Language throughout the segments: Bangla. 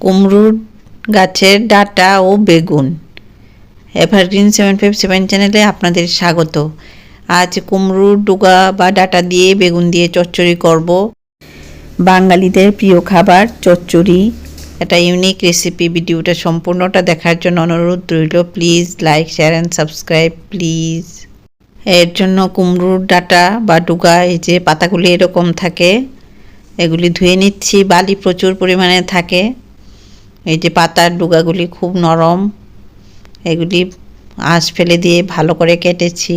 কুমড়োর গাছের ডাটা ও বেগুন। এভারগ্রিন সেভেন ফাইভ সেভেন চ্যানেলে আপনাদের স্বাগত। আজ কুমড়োর ডুগা বা ডাটা দিয়ে বেগুন দিয়ে চচ্চড়ি করব। বাঙালিদের প্রিয় খাবার চচ্চড়ি। একটা ইউনিক রেসিপি, ভিডিওটা সম্পূর্ণটা দেখার জন্য অনুরোধ রইল। Please like, share and subscribe, please. এর জন্য কুমড়োর ডাটা বা ডুগা, এই যে পাতাগুলি এরকম থাকে, এগুলি ধুয়ে নিচ্ছি। বালি প্রচুর পরিমাণে থাকে। এই যে পাতার ডুগাগুলি খুব নরম, এগুলি আঁশ ফেলে দিয়ে ভালো করে কেটেছি,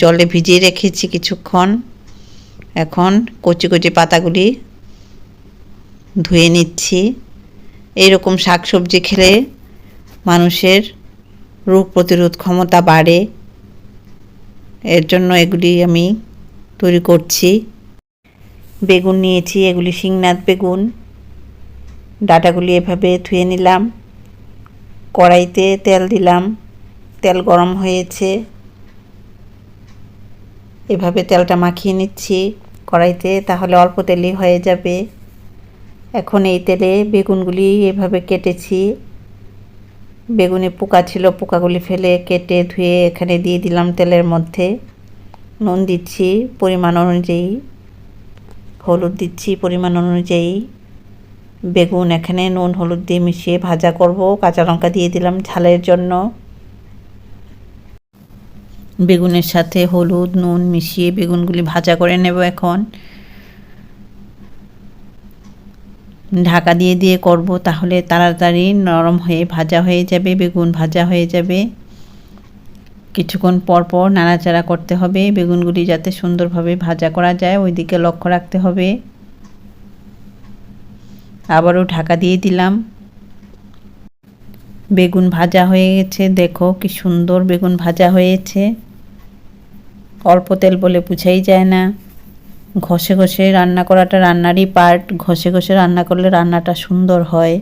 জলে ভিজিয়ে রেখেছি কিছুক্ষণ। এখন কচি কচি পাতাগুলি ধুয়ে নিচ্ছি। এইরকম শাকসবজি খেলে মানুষের রোগ প্রতিরোধ ক্ষমতা বাড়ে। এর জন্য এগুলি আমি তৈরি করছি। বেগুন নিয়েছি, এগুলি শিংনাথ বেগুন। ডাটাগুলি এভাবে ধুয়ে নিলাম। কড়াইতে তেল দিলাম। তেল গরম হয়েছে। এভাবে তেলটা মাখিয়ে নিচ্ছি কড়াইতে, তাহলে অল্প তেলেই হয়ে যাবে। এখন এই তেলে বেগুনগুলি এভাবে কেটেছি। বেগুনে পোকা ছিল, পোকাগুলি ফেলে কেটে ধুয়ে এখানে দিয়ে দিলাম তেলের মধ্যে। নুন দিচ্ছি পরিমাণ অনুযায়ী। হলুদ দিচ্ছি পরিমাণ অনুযায়ী। বেগুন এখানে নুন, হলুদ দিয়ে মিশিয়ে ভাজা করব। কাঁচা লঙ্কা দিয়ে দিলাম ঝালের জন্য। বেগুনের সাথে হলুদ, নুন মিশিয়ে বেগুনগুলি ভাজা করে নেব এখন। ঢাকা দিয়ে দিয়ে করব তাহলে তাড়াতাড়ি নরম হয়ে ভাজা হয়ে যাবে, বেগুন ভাজা হয়ে যাবে। কিছুক্ষণ পর পর নাড়াচাড়া করতে হবে, বেগুনগুলি যাতে সুন্দরভাবে ভাজা করা যায়, ওইদিকে লক্ষ্য রাখতে হবে। আবারও ঢাকা দিয়ে দিলাম। বেগুন ভাজা হয়ে গেছে, দেখো কি সুন্দর বেগুন ভাজা হয়েছে। অল্প তেল বলে বুঝাই যায় না। ঘষে ঘষে রান্না করাটা রান্নারই পার্ট ঘষে ঘষে রান্না করলে রান্নাটা সুন্দর হয়,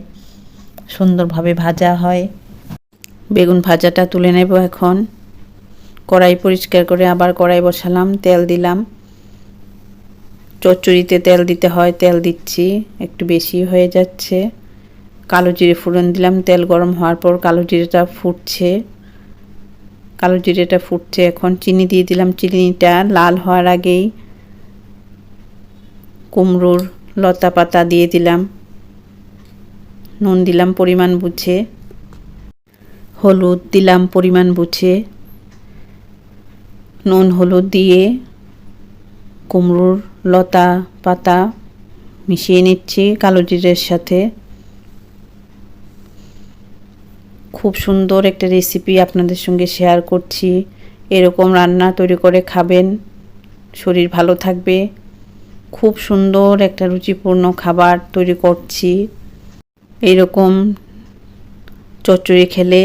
সুন্দরভাবে ভাজা হয়। বেগুন ভাজাটা তুলে নেব এখন। কড়াই পরিষ্কার করে আবার কড়াই বসালাম, তেল দিলাম। চচ্চড়িতে তেল দিতে হয়, তেল দিচ্ছি, একটু বেশি হয়ে যাচ্ছে। কালো জিরে ফোড়ন দিলাম, তেল গরম হওয়ার পর কালো জিরেটা ফুটছে। কালো জিরেটা ফুটছে, এখন চিনি দিয়ে দিলাম। চিনিটা লাল হওয়ার আগেই কুমড়োর লতা পাতা দিয়ে দিলাম। নুন দিলাম পরিমাণ বুঝে। হলুদ দিলাম পরিমাণ বুঝে। নুন, হলুদ দিয়ে কুমড়োর লতা পাতা মিশিয়ে নিচ্ছি কালো জিরের সাথে। খুব সুন্দর একটা রেসিপি আপনাদের সঙ্গে শেয়ার করছি। এরকম রান্না তৈরি করে খাবেন, শরীর ভালো থাকবে। খুব সুন্দর একটা রুচিপূর্ণ খাবার তৈরি করছি। এইরকম চচ্চড়ি খেলে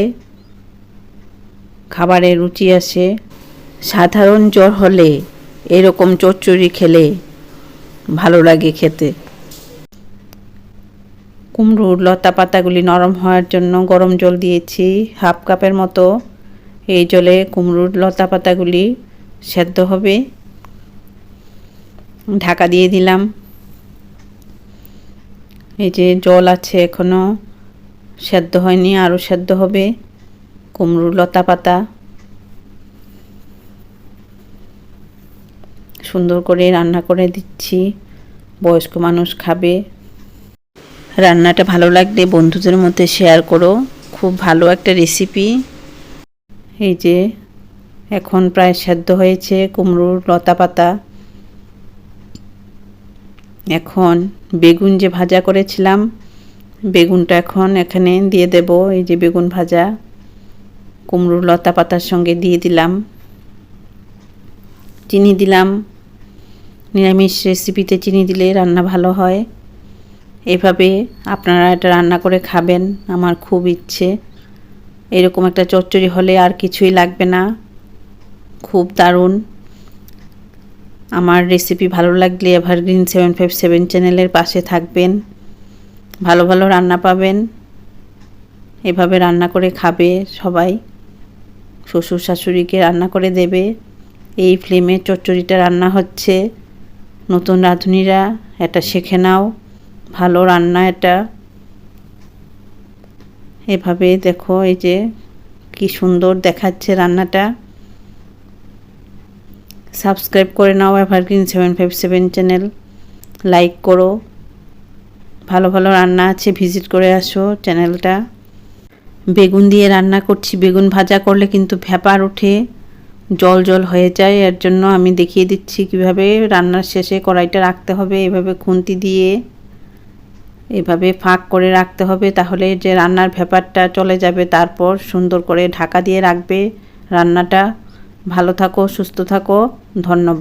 খাবারের রুচি আসে। সাধারণ জ্বর হলে এরকম চচ্চড়ি খেলে ভালো লাগে খেতে। কুমড়োর লতা পাতাগুলি নরম হওয়ার জন্য গরম জল দিয়েছি, হাফ কাপের মতো। এই জলে কুমড়োর, লতা পাতাগুলি সেদ্ধ হবে। ঢাকা দিয়ে দিলাম। এই যে জল আছে এখনও সেদ্ধ হয়নি, আরও সেদ্ধ হবে। কুমড়োর, লতা পাতা সুন্দর করে রান্না করে দিচ্ছি। বয়স্ক মানুষ খাবে। রান্নাটা ভালো লাগলে বন্ধুদের মধ্যে শেয়ার করো। খুব ভালো একটা রেসিপি এই যে, এখন প্রায় সেদ্ধ হয়েছে কুমড়োর লতা পাতা। এখন বেগুন যে ভাজা করেছিলাম, বেগুনটা এখন এখানে দিয়ে দেব। এই যে বেগুন ভাজা, কুমড়োর লতা পাতার সঙ্গে দিয়ে দিলাম। চিনি দিলাম। নিরামিষ রেসিপিতে চিনি দিলে রান্না ভালো হয়। এভাবে আপনারা এটা রান্না করে খাবেন, আমার খুব ইচ্ছে। এরকম একটা চচ্চড়ি হলে আর কিছুই লাগবে না। খুব দারুণ। আমার রেসিপি ভালো লাগলে এভারগ্রিন সেভেন ফাইভ সেভেন চ্যানেলের পাশে থাকবেন। ভালো ভালো রান্না পাবেন। এভাবে রান্না করে খাবে সবাই। শ্বশুর শাশুড়িকে রান্না করে দেবে। এই ফ্লেমে চচ্চড়িটা রান্না হচ্ছে। নতুন রাঁধুনিরা, এটা শেখে নাও। ভালো রান্না এটা। এভাবে দেখো এই যে কি সুন্দর দেখাচ্ছে রান্নাটা। সাবস্ক্রাইব করে নাও evergreen seven five seven channel like করো। ভালো ভালো রান্না আছে ভিজিট করে আসো চ্যানেলটা বেগুন দিয়ে রান্না করছি। বেগুন ভাজা করলে কিন্তু ভ্যাপার ওঠে। জল জল হয়ে যায়, এর জন্য আমি দেখিয়ে দিচ্ছি কীভাবে রান্নার শেষে কড়াইটা রাখতে হবে, এভাবে খুন্তি দিয়ে এভাবে ফাঁক করে রাখতে হবে তাহলে যে রান্নার ভেপারটা চলে যাবে তারপর সুন্দর করে ঢাকা দিয়ে রাখবে। রান্নাটা ভালো থাকো, সুস্থ থাকো, ধন্যবাদ।